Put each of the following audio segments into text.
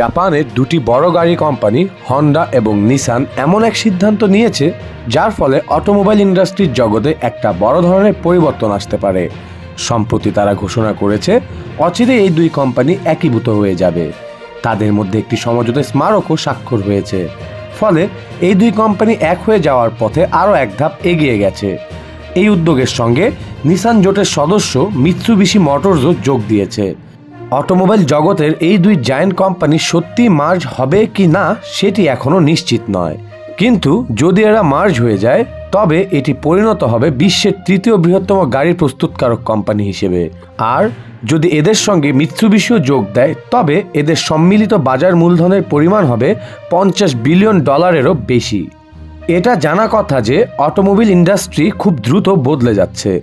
জাপানের দুটি বড় গাড়ি কোম্পানি, হন্ডা এবং নিসান, এমন এক সিদ্ধান্ত নিয়েছে, যার ফলে অটোমোবাইল ইন্ডাস্ট্রির জগতে একটা বড় ধরনের পরিবর্তন আসতে পারে। সম্প্রতি তারা ঘোষণা করেছে অচিরে এই দুই কোম্পানি একীভূত হয়ে যাবে। তাদের মধ্যে একটি সমঝোতা স্মারকও স্বাক্ষর হয়েছে। ফলে এই দুই কোম্পানি এক হয়ে যাওয়ার পথে আরও এক ধাপ এগিয়ে গেছে। এই উদ্যোগের সঙ্গে নিসান জোটের সদস্য মিৎসুবিশি মোটরসও যোগ দিয়েছে। অটোমোবাইল জগতের এই দুই জায়ান্ট কোম্পানি সত্যি মার্জ হবে কি না সেটি এখনও নিশ্চিত নয়। কিন্তু যদি এরা মার্জ হয়ে যায়, তবে এটি পরিণত হবে বিশ্বের তৃতীয় বৃহত্তম গাড়ি প্রস্তুতকারক কোম্পানি হিসেবে। আর যদি এদের সঙ্গে মিৎসুবিশিও যোগ দেয়, তবে এদের সম্মিলিত বাজার মূলধনের পরিমাণ হবে পঞ্চাশ বিলিয়ন ডলারেরও বেশি। এটা জানা কথা যে অটোমোবিল ইন্ডাস্ট্রি খুব দ্রুত বদলে যাচ্ছে।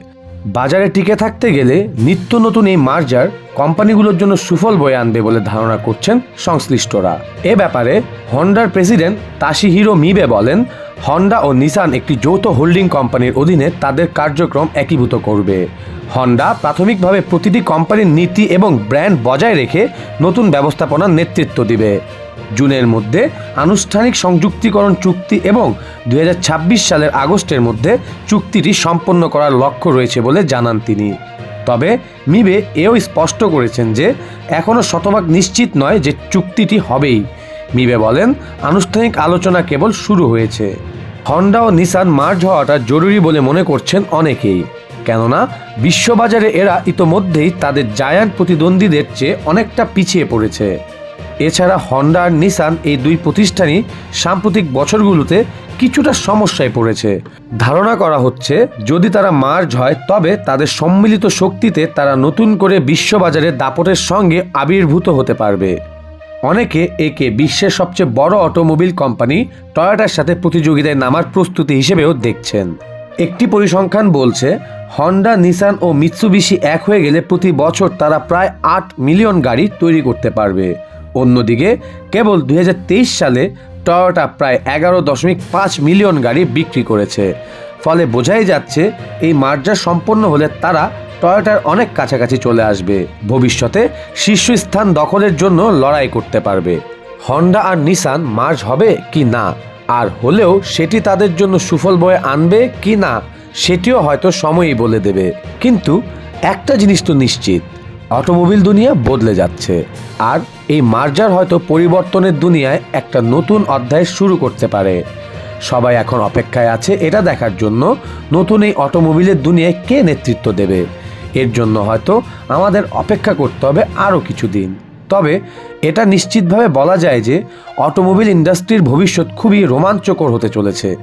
বাজারে টিকে থাকতে গেলে নিত্য নতুন এই মার্জার কোম্পানিগুলোর জন্য সুফল বয়ে আনবে বলে ধারণা করছেন সংশ্লিষ্টরা। এ ব্যাপারে হন্ডার প্রেসিডেন্ট তাশিহিরো মিবে বলেন, হন্ডা ও নিসান একটি যৌথ হোল্ডিং কোম্পানির অধীনে তাদের কার্যক্রম একীভূত করবে। হন্ডা প্রাথমিকভাবে প্রতিটি কোম্পানির নীতি এবং ব্র্যান্ড বজায় রেখে নতুন ব্যবস্থাপনার নেতৃত্ব দিবে। জুনের মধ্যে আনুষ্ঠানিক সংযুক্তিকরণ চুক্তি এবং দুই হাজার ছাব্বিশ সালের আগস্টের মধ্যে চুক্তিটি সম্পন্ন করার লক্ষ্য রয়েছে বলে জানান তিনি। তবে মিবে এও স্পষ্ট করেছেন যে এখনও শতভাগ নিশ্চিত নয় যে চুক্তিটি হবেই। মিবে বলেন, আনুষ্ঠানিক আলোচনা কেবল শুরু হয়েছে। হন্ডা ও নিসান মার্জ হওয়াটা জরুরি বলে মনে করছেন অনেকেই। কেননা, বিশ্ববাজারে এরা ইতোমধ্যেই তাদের জায়ান্ট প্রতিদ্বন্দ্বীদের চেয়ে অনেকটা পিছিয়ে পড়েছে। এছাড়া হন্ডা আর নিসান এই দুই প্রতিষ্ঠানই সাম্প্রতিক বছরগুলোতে কিছুটা সমস্যায় পড়েছে। ধারণা করা হচ্ছে, যদি তারা মার্জ হয়, তবে তাদের সম্মিলিত শক্তিতে তারা নতুন করে বিশ্ববাজারে দাপটের সঙ্গে আবির্ভূত হতে পারবে। অনেকে একে বিশ্বের সবচেয়ে বড় অটোমোবিল কোম্পানি টয়োটার সাথে প্রতিযোগিতায় নামার প্রস্তুতি হিসেবেও দেখছেন। একটি পরিসংখ্যান বলছে, হন্ডা, নিসান ও মিৎসুবিশি এক হয়ে গেলে প্রতি বছর তারা প্রায় আট মিলিয়ন গাড়ি তৈরি করতে পারবে। অন্যদিকে কেবল দু হাজার তেইশ সালে টয়োটা প্রায় এগারো দশমিক পাঁচ মিলিয়ন গাড়ি বিক্রি করেছে। ফলে বোঝাই যাচ্ছে এই মার্জার সম্পন্ন হলে তারা টয়োটার অনেক কাছাকাছি চলে আসবে। ভবিষ্যতে শীর্ষস্থান দখলের জন্য লড়াই করতে পারবে। হন্ডা আর নিসান মার্জ হবে কি না? আর হলেও সেটি তাদের জন্য সুফল বয়ে আনবে কি না, সেটিও হয়তো সময়ই বলে দেবে। কিন্তু একটা জিনিস তো নিশ্চিত অটোমোবিল দুনিয়া বদলে যাচ্ছে। আর এই মার্জার হয়তো পরিবর্তনের দুনিয়ায় একটা নতুন অধ্যায় শুরু করতে পারে। সবাই এখন অপেক্ষায় আছে এটা দেখার জন্য নতুন এই অটোমোবিলের দুনিয়ায় কে নেতৃত্ব দেবে। এর জন্য হয়তো আমাদের অপেক্ষা করতে হবে আরও কিছুদিন। তবে এটা নিশ্চিতভাবে বলা যায় যে অটোমোবিল ইন্ডাস্ট্রির ভবিষ্যৎ খুবই রোমাঞ্চকর হতে চলেছে।